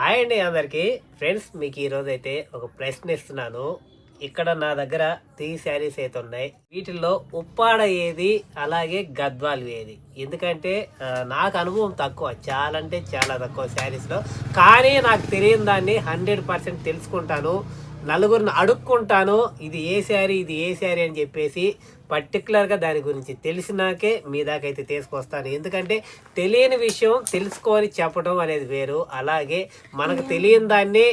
Hi అండి అందరికీ. Friends మీకు ఈరోజు అయితే ఒక ప్రశ్న ఇస్తున్నాను. ఇక్కడ నా దగ్గర త్రీ శారీస్ అయితే ఉన్నాయి. వీటిల్లో ఉప్పాడ ఏది అలాగే గద్వాలు ఏది? ఎందుకంటే నాకు అనుభవం తక్కువ. చాలా అంటే చాలా తక్కువ శారీస్లో. కానీ నాకు తెలియని దాన్ని హండ్రెడ్ పర్సెంట్ తెలుసుకుంటాను. నలుగురిని అడుక్కుంటాను. ఇది ఏ శారీ ఇది ఏ శారీ అని చెప్పేసి పర్టికులర్గా దాని గురించి తెలిసినాకే మీ దాకైతే తీసుకొస్తాను. ఎందుకంటే తెలియని విషయం తెలుసుకొని చెప్పడం అనేది వేరు. అలాగే మనకు తెలియని దాన్ని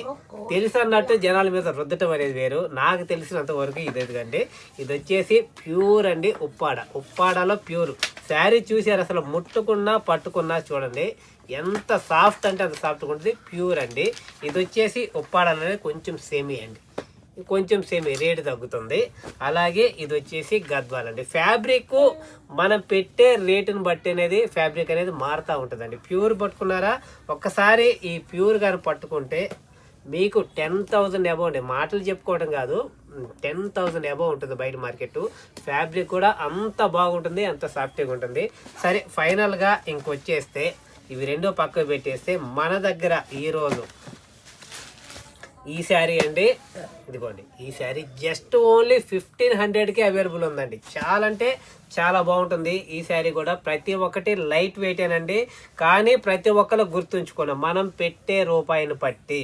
తెలుసు అన్నట్టు జనాల మీద రుద్దటం అనేది వేరు. నాకు తెలిసినంత వరకు ఇది ఎందుకంటే ఇది వచ్చేసి ప్యూర్ అండి ఉప్పాడ. ఉప్పాడలో ప్యూర్. శారీ చూసారు అసలు ముట్టుకున్నా పట్టుకున్నా చూడండి. ఎంత సాఫ్ట్ అంటే అంత సాఫ్ట్గా ఉంటుంది. ప్యూర్ అండి. ఇది వచ్చేసి ఉప్పాడ అనేది కొంచెం సేమీ అండి. కొంచెం సేమ్ రేటు తగ్గుతుంది. అలాగే ఇది వచ్చేసి గద్వాల్ అండి. ఫ్యాబ్రిక్ మనం పెట్టే రేటుని బట్టి అనేది ఫ్యాబ్రిక్ అనేది మారుతూ ఉంటుందండి. ప్యూర్ పట్టుకున్నారా? ఒక్కసారి ఈ ప్యూర్ కానీ పట్టుకుంటే మీకు టెన్ థౌజండ్ అబౌవ్ అండి. మాటలు చెప్పుకోవడం కాదు. టెన్ థౌజండ్ అబౌవ్ ఉంటుంది బయట మార్కెట్ ఫ్యాబ్రిక్ కూడా అంత బాగుంటుంది అంత సాఫ్ట్గా ఉంటుంది. సరే ఫైనల్గా ఇంకొచ్చేస్తే ఇవి రెండో పక్కకు పెట్టేస్తే మన దగ్గర ఈరోజు ఈ శారీ అండి. ఇదిగోండి. ఈ శారీ జస్ట్ ఓన్లీ ఫిఫ్టీన్ హండ్రెడ్కి అవైలబుల్ ఉందండి. చాలా అంటే చాలా బాగుంటుంది. ఈ శారీ కూడా ప్రతి ఒక్కటి లైట్ వెయిటేనండి కానీ ప్రతి ఒక్కరు గుర్తుంచుకోండి మనం పెట్టే రూపాయిని బట్టి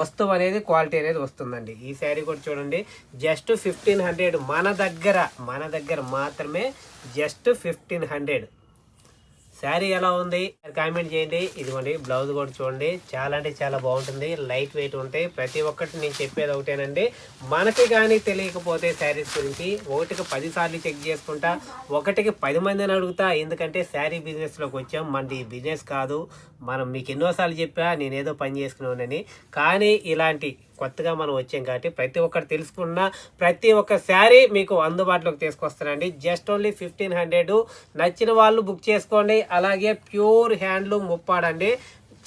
వస్తువు అనేది క్వాలిటీ అనేది వస్తుందండి. ఈ శారీ కూడా చూడండి. జస్ట్ ఫిఫ్టీన్ హండ్రెడ్ మన దగ్గర మన దగ్గర మాత్రమే జస్ట్ ఫిఫ్టీన్ హండ్రెడ్. శారీ ఎలా ఉంది? కామెంట్ చేయండి. ఇదిగోండి బ్లౌజ్ కూడా చూడండి. చాలా అంటే చాలా బాగుంటుంది. లైట్ వెయిట్ ఉంటాయి ప్రతి ఒక్కటి నేను చెప్పేది ఒకటేనండి. మనకి కానీ తెలియకపోతే శారీస్ గురించి ఒకటికి పది సార్లు చెక్ చేసుకుంటా ఒకటికి పది మందిని అడుగుతా ఎందుకంటే శారీ బిజినెస్లోకి వచ్చాం. మనది బిజినెస్ కాదు. మనం మీకు ఎన్నోసార్లు చెప్పా నేనేదో పని చేసుకున్నానని కానీ ఇలాంటి కొత్తగా మనం వచ్చాం కాబట్టి ప్రతి ఒక్కరు తెలుసుకున్న ప్రతి ఒక్క శారీ మీకు అందుబాటులోకి తీసుకొస్తానండి. జస్ట్ ఓన్లీ ఫిఫ్టీన్ హండ్రెడ్ నచ్చిన వాళ్ళు బుక్ చేసుకోండి. అలాగే ప్యూర్ హ్యాండ్లూమ్ ముప్పాడండి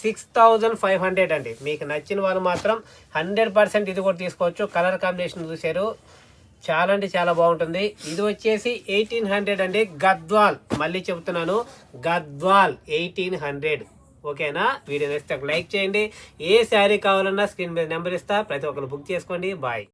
సిక్స్ థౌజండ్ ఫైవ్ హండ్రెడ్ అండి. మీకు నచ్చిన వాళ్ళు మాత్రం హండ్రెడ్ పర్సెంట్ ఇది కూడా తీసుకోవచ్చు. కలర్ కాంబినేషన్ చూశారు. చాలా అంటే చాలా బాగుంటుంది. ఇది వచ్చేసి ఎయిటీన్ హండ్రెడ్ అండి. గద్వాల్ మళ్ళీ చెబుతున్నాను గద్వాల్ ఎయిటీన్ హండ్రెడ్ ఓకేనా? వీడియో నచ్చితే ఒక లైక్ చేయండి. ఏ శారీ కావాలన్నా స్క్రీన్ మీద నెంబర్ ఇస్తా. ప్రతి ఒక్కరు బుక్ చేసుకోండి. బాయ్.